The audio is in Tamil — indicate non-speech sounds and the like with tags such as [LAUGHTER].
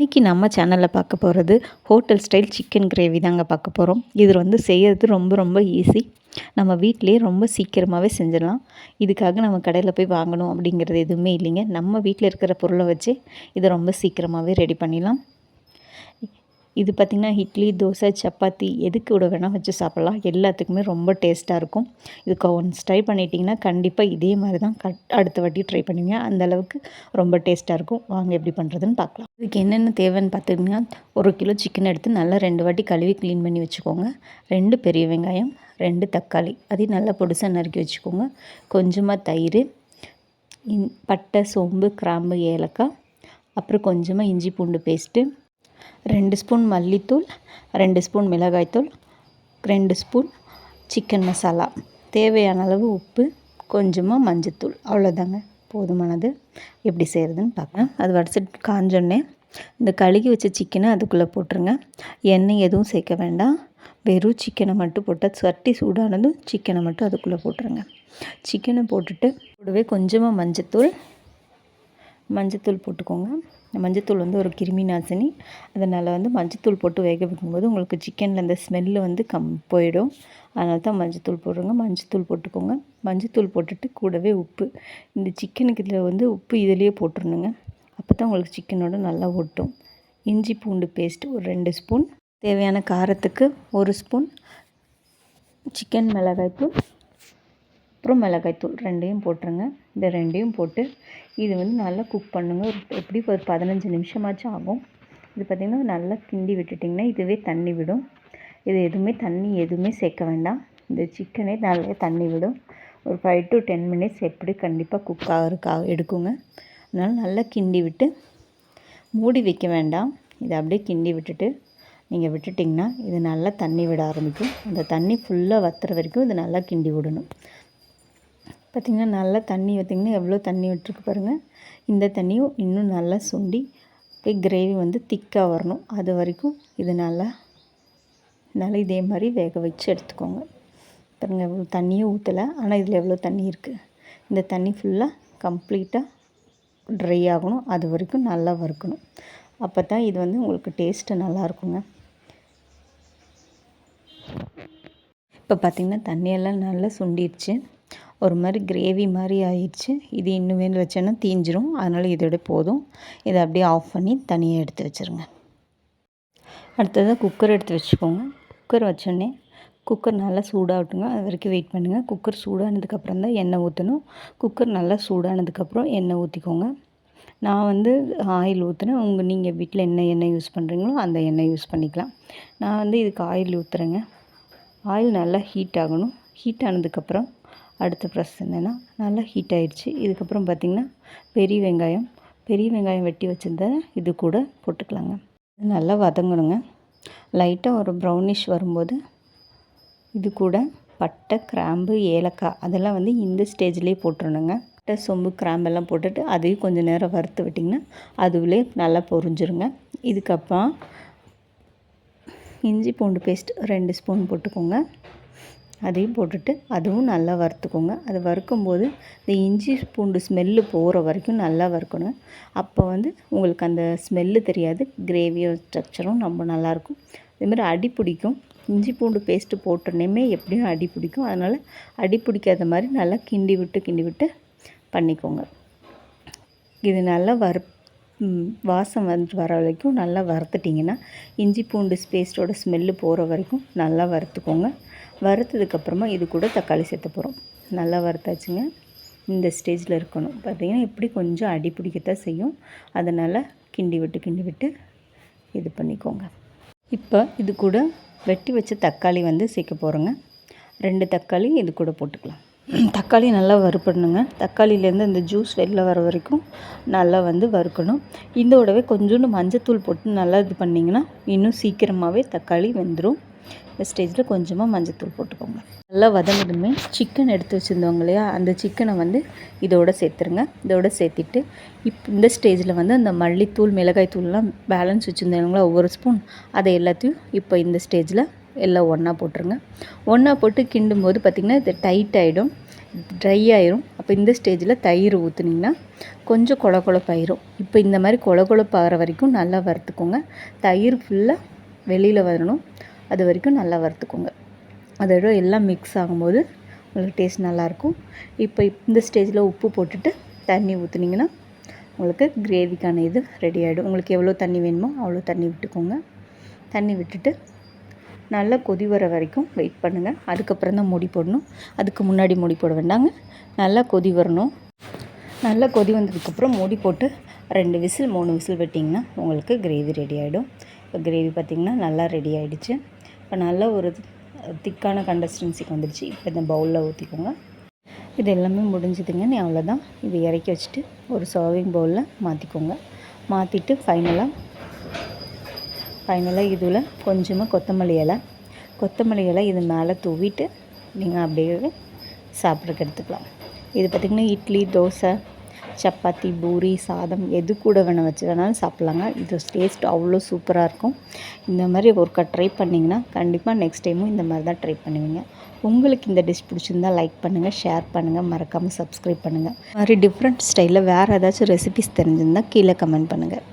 இன்றைக்கி நம்ம சேனலில் பார்க்க போகிறது ஹோட்டல் ஸ்டைல் சிக்கன் கிரேவி தாங்க பார்க்க போகிறோம் இது வந்து செய்கிறது ரொம்ப ரொம்ப ஈஸி நம்ம வீட்டிலேயே ரொம்ப சீக்கிரமாகவே செஞ்சிடலாம். இதுக்காக நம்ம கடையில் போய் வாங்கணும் அப்படிங்கிறது எதுவுமே இல்லைங்க. நம்ம வீட்டில் இருக்கிற பொருளை வச்சு இதை ரொம்ப சீக்கிரமாகவே ரெடி பண்ணிடலாம். இது பார்த்திங்கன்னா இட்லி தோசை சப்பாத்தி எதுக்கு கூட வேணால் வச்சு சாப்பிட்லாம். எல்லாத்துக்குமே ரொம்ப டேஸ்ட்டாக இருக்கும். இதுக்கு ஒன்ஸ் ட்ரை பண்ணிட்டீங்கன்னா கண்டிப்பாக இதே மாதிரி தான் கட் அடுத்த வாட்டி ட்ரை பண்ணுவீங்க. அந்தளவுக்கு ரொம்ப டேஸ்ட்டாக இருக்கும். வாங்க எப்படி பண்ணுறதுன்னு பார்க்கலாம். இதுக்கு என்னென்ன தேவைன்னு பார்த்துக்கிட்டிங்கன்னா ஒரு கிலோ சிக்கன் எடுத்து நல்லா ரெண்டு வாட்டி கழுவி க்ளீன் பண்ணி வச்சுக்கோங்க. ரெண்டு பெரிய வெங்காயம் ரெண்டு தக்காளி. அதையும் நல்லா பொடிசாக நறுக்கி வச்சுக்கோங்க. கொஞ்சமாக தயிர் இன் பட்டை சோம்பு கிராம்பு ஏலக்காய் அப்புறம் கொஞ்சமாக இஞ்சி பூண்டு பேஸ்ட்டு ரெண்டு ஸ்பூன் மல்லித்தூள் ரெண்டு ஸ்பூன் மிளகாய்த்தூள் ரெண்டு ஸ்பூன் சிக்கன் மசாலா. தேவையான அளவு உப்பு கொஞ்சமாக மஞ்சத்தூள். அவ்வளோதாங்க போதுமானது. எப்படி செய்கிறதுன்னு பார்க்கலாம். அது வடிச்சிட்டு காஞ்சோடனே இந்த கழுகி வச்ச சிக்கனை அதுக்குள்ளே போட்டுருங்க. எண்ணெய் எதுவும் சேர்க்க வேண்டாம். வெறும் சிக்கனை மட்டும் போட்டால் சட்டி சூடானதும் சிக்கனை மட்டும் அதுக்குள்ளே போட்டுருங்க. சிக்கனை போட்டுட்டு கூடவே கொஞ்சமாக மஞ்சத்தூள் மஞ்சத்தூள் போட்டுக்கோங்க. மஞ்சத்தூள் வந்து ஒரு கிருமி நாசினி. அதனால் வந்து மஞ்சத்தூள் போட்டு வேக வைக்கும்போது உங்களுக்கு சிக்கனில் அந்த ஸ்மெல்லு வந்து கம் போயிடும். அதனால தான் மஞ்சத்தூள் போடுறோங்க. மஞ்சத்தூள் போட்டுக்கோங்க. மஞ்சத்தூள் போட்டுட்டு கூடவே உப்பு. இந்த சிக்கனுக்கு இதில் வந்து உப்பு இதிலேயே போட்டுருணுங்க அப்போ தான் உங்களுக்கு சிக்கனோட நல்லா ஒட்டும். இஞ்சி பூண்டு பேஸ்ட் ஒரு ரெண்டு ஸ்பூன். தேவையான காரத்துக்கு ஒரு ஸ்பூன். சிக்கன் மிளகாய்த்தூள். அப்புறம் மிளகாய்த்தூள் ரெண்டையும் போட்டுருங்க. இந்த ரெண்டையும் போட்டு இது வந்து நல்லா குக் பண்ணுங்க. எப்படி ஒரு பதினஞ்சு நிமிஷமாச்சும் ஆகும். இது பார்த்திங்கன்னா நல்லா கிண்டி விட்டுட்டிங்கன்னா இதுவே தண்ணி விடும். இது எதுவுமே தண்ணி எதுவுமே சேர்க்க வேண்டாம். இந்த சிக்கனே நல்லா தண்ணி விடும். ஒரு ஃபைவ் டு டென் மினிட்ஸ் எப்படி கண்டிப்பாக குக் ஆகிறதுக்காக எடுக்குங்க. அதனால் நல்லா கிண்டி விட்டு மூடி வைக்க வேண்டாம். இதை அப்படியே கிண்டி விட்டுட்டு நீங்கள் விட்டுட்டிங்கன்னா இது நல்லா தண்ணி விட ஆரம்பிக்கும். அந்த தண்ணி ஃபுல்லாக வத்துற வரைக்கும் இது நல்லா கிண்டி விடணும். பார்த்திங்கன்னா நல்லா தண்ணி பார்த்திங்கன்னா எவ்வளோ தண்ணி விட்டுருக்கு பாருங்கள் இந்த தண்ணியும் இன்னும் நல்லா சுண்டி போய் கிரேவி வந்து திக்காக வரணும். அது வரைக்கும் இது நல்லா நல்லா இதே மாதிரி வேக வச்சு எடுத்துக்கோங்க. பாருங்கள் எவ்வளோ தண்ணியும் ஊற்றலை ஆனால் இதில் எவ்வளோ தண்ணி இருக்குது இந்த தண்ணி ஃபுல்லாக கம்ப்ளீட்டாக ட்ரை ஆகணும். அது வரைக்கும் நல்லா வறுக்கணும். அப்போ தான் இது வந்து உங்களுக்கு டேஸ்ட்டு நல்லா இருக்குங்க. இப்போ பார்த்திங்கன்னா தண்ணியெல்லாம் நல்லா சுண்டிடுச்சு. ஒரு மாதிரி கிரேவி மாதிரி ஆயிடுச்சு. இது இன்னும் வச்சேன்னா வச்சோன்னா தீஞ்சிரும். அதனால் இதோட போதும். இதை அப்படியே ஆஃப் பண்ணி தனியாக எடுத்து வச்சுருங்க. அடுத்ததாக குக்கர் எடுத்து வச்சுக்கோங்க. குக்கர் வச்சோடனே குக்கர் நல்லா சூடாகட்டுங்க. அது வரைக்கும் வெயிட் பண்ணுங்கள் குக்கர் சூடானதுக்கப்புறம் தான் எண்ணெய் ஊற்றணும் குக்கர் நல்லா சூடானதுக்கப்புறம் எண்ணெய் ஊற்றிக்கோங்க நான் வந்து ஆயில் ஊற்றுனேன் உங்கள் நீங்கள் வீட்டில் என்ன எண்ணெய் யூஸ் பண்ணுறீங்களோ அந்த எண்ணெய் யூஸ் பண்ணிக்கலாம். நான் வந்து இதுக்கு ஆயில் ஊற்றுறேங்க ஆயில் நல்லா ஹீட் ஆகணும். ஹீட் ஆனதுக்கப்புறம் அடுத்த ப்ராசஸ் என்னென்னா நல்லா ஹீட் ஆகிடுச்சு இதுக்கப்புறம் பார்த்திங்கன்னா பெரிய வெங்காயம் பெரிய வெங்காயம் வெட்டி வச்சுருந்த இது கூட போட்டுக்கலாங்க. நல்லா வதங்கணுங்க. லைட்டாக ஒரு ப்ரௌனிஷ் வரும்போது இது கூட பட்டை கிராம்பு ஏலக்காய் அதெல்லாம் வந்து இந்த ஸ்டேஜ்லேயே போட்டுருணுங்க பட்டை சொம்பு கிராம்பெல்லாம் போட்டுட்டு அதையும் கொஞ்சம் நேரம் வறுத்து விட்டிங்கன்னா அதுவுலே நல்லா பொரிஞ்சிருங்க. இதுக்கப்புறம் இஞ்சி பூண்டு பேஸ்ட் ரெண்டு ஸ்பூன் போட்டுக்கோங்க. அதையும் போட்டுட்டு அதுவும் நல்லா வறுத்துக்கோங்க. அது வறுக்கும்போது இந்த இஞ்சி பூண்டு ஸ்மெல்லு போகிற வரைக்கும் நல்லா வறுக்கணும். அப்போ வந்து உங்களுக்கு அந்த ஸ்மெல்லு தெரியாது கிரேவியோ ஸ்ட்ரக்சரும் ரொம்ப நல்லாயிருக்கும். இதேமாதிரி அடி பிடிக்கும். இஞ்சி பூண்டு பேஸ்ட்டு போட்டோன்னே எப்படியும் அடி பிடிக்கும். அதனால் அடி பிடிக்காத மாதிரி நல்லா கிண்டி விட்டு கிண்டி விட்டு பண்ணிக்கோங்க. இது நல்லா வறு வாசம் வந்து வர வரைக்கும் நல்லா வறுத்துட்டிங்கன்னா இஞ்சி பூண்டு பேஸ்ட்டோட ஸ்மெல்லு போகிற வரைக்கும் நல்லா வறுத்துக்கோங்க. வறுத்ததுக்கப்புறமா இது கூட தக்காளி சேர்த்து போகிறோம் நல்லா வறுத்தாச்சுங்க. இந்த ஸ்டேஜில் இருக்கணும். பார்த்திங்கன்னா இப்படி கொஞ்சம் அடி பிடிக்கத்தான் செய்யும். அதனால் கிண்டி விட்டு கிண்டி விட்டு இது பண்ணிக்கோங்க. இப்போ இது கூட வெட்டி வச்ச தக்காளி வந்து சேர்க்க போகிறோங்க ரெண்டு தக்காளி இது கூட போட்டுக்கலாம். [CLEARS THROAT] தக்காளி நல்லா வறுப்படணுங்க தக்காளியிலேருந்து இந்த ஜூஸ் வெளில வர வரைக்கும் நல்லா வந்து வறுக்கணும். இதோடவே கொஞ்சோண்டு மஞ்சத்தூள் போட்டு நல்லா இது பண்ணிங்கன்னா இன்னும் சீக்கிரமாகவே தக்காளி வெந்துடும் இந்த ஸ்டேஜில் கொஞ்சமாக மஞ்சத்தூள் போட்டுக்கோங்க. நல்லா வதங்கிடுமே சிக்கன் எடுத்து வச்சுருந்தவங்க இல்லையா? அந்த சிக்கனை வந்து இதோட சேர்த்துருங்க. இதோட சேர்த்திட்டு இப் இந்த ஸ்டேஜில் வந்து அந்த மல்லித்தூள் மிளகாய் தூள்லாம் பேலன்ஸ் வச்சுருந்தாங்களா? ஒவ்வொரு ஸ்பூன் அதை எல்லாத்தையும் இப்போ இந்த ஸ்டேஜில் எல்லாம் ஒன்றா போட்டுருங்க. ஒன்றா போட்டு கிண்டும் போது பார்த்திங்கன்னா இது டைட் ஆகிடும் ட்ரை ஆயிரும். அப்போ இந்த ஸ்டேஜில் தயிர் ஊற்றுனீங்கன்னா கொஞ்சம் கொல கொழப்பாயிரும் இப்போ இந்த மாதிரி கொல கொழப்பாகிற வரைக்கும் நல்லா வறுத்துக்கோங்க. தயிர் ஃபுல்லாக வெளியில் வரணும். அது வரைக்கும் நல்லா வறுத்துக்கோங்க. அதோட எல்லாம் மிக்ஸ் ஆகும்போது உங்களுக்கு டேஸ்ட் நல்லாயிருக்கும். இப்போ இந்த ஸ்டேஜில் உப்பு போட்டுட்டு தண்ணி ஊற்றுனீங்கன்னா உங்களுக்கு கிரேவிக்கான இது ரெடி ஆகிடும் உங்களுக்கு எவ்வளோ தண்ணி வேணுமோ அவ்வளோ தண்ணி விட்டுக்கோங்க. தண்ணி விட்டுட்டு நல்லா கொதி வர வரைக்கும் வெயிட் பண்ணுங்கள் அதுக்கப்புறம் தான் மூடி போடணும். அதுக்கு முன்னாடி மூடி போட வேண்டாங்க. நல்லா கொதி வரணும். நல்லா கொதி வந்ததுக்கப்புறம் மூடி போட்டு ரெண்டு விசில் மூணு விசில் வெட்டிங்கன்னா உங்களுக்கு கிரேவி ரெடி ஆகிடும் இப்போ கிரேவி பார்த்திங்கன்னா நல்லா ரெடி ஆகிடுச்சு இப்போ நல்லா ஒரு திக்கான கண்டஸ்டன்சிக்கு வந்துடுச்சு இப்போ இந்த பவுலில் ஊற்றிக்கோங்க இது எல்லாமே முடிஞ்சுதுங்க. நீ அவ்வளோதான் இது இறக்கி வச்சுட்டு ஒரு சர்விங் பவுலில் மாற்றிக்கோங்க மாற்றிட்டு ஃபைனலாக ஃபைனலாக இதில் கொஞ்சமாக கொத்தமல்லி இலை. கொத்தமல்லி இலை இது மேலே தூவிட்டு நீங்கள் அப்படியே சாப்பிட்றக்கு எடுத்துக்கலாம். இது பார்த்திங்கன்னா இட்லி தோசை சப்பாத்தி பூரி சாதம் எது கூட வேணால் வச்சு வேணாலும் சாப்பிட்லாங்க. இது டேஸ்ட் அவ்வளோ சூப்பராக இருக்கும். இந்த மாதிரி ஒருக்கா ட்ரை பண்ணிங்கன்னா கண்டிப்பாக நெக்ஸ்ட் டைமும் இந்த மாதிரி தான் ட்ரை பண்ணுவீங்க. உங்களுக்கு இந்த டிஷ் பிடிச்சிருந்தால் லைக் பண்ணுங்கள் ஷேர் பண்ணுங்கள் மறக்காமல் சப்ஸ்கிரைப் பண்ணுங்கள் மாதிரி டிஃப்ரெண்ட் ஸ்டைலில் வேறு ஏதாச்சும் ரெசிபிஸ் தெரிஞ்சிருந்தால் கீழே கமெண்ட் பண்ணுங்கள்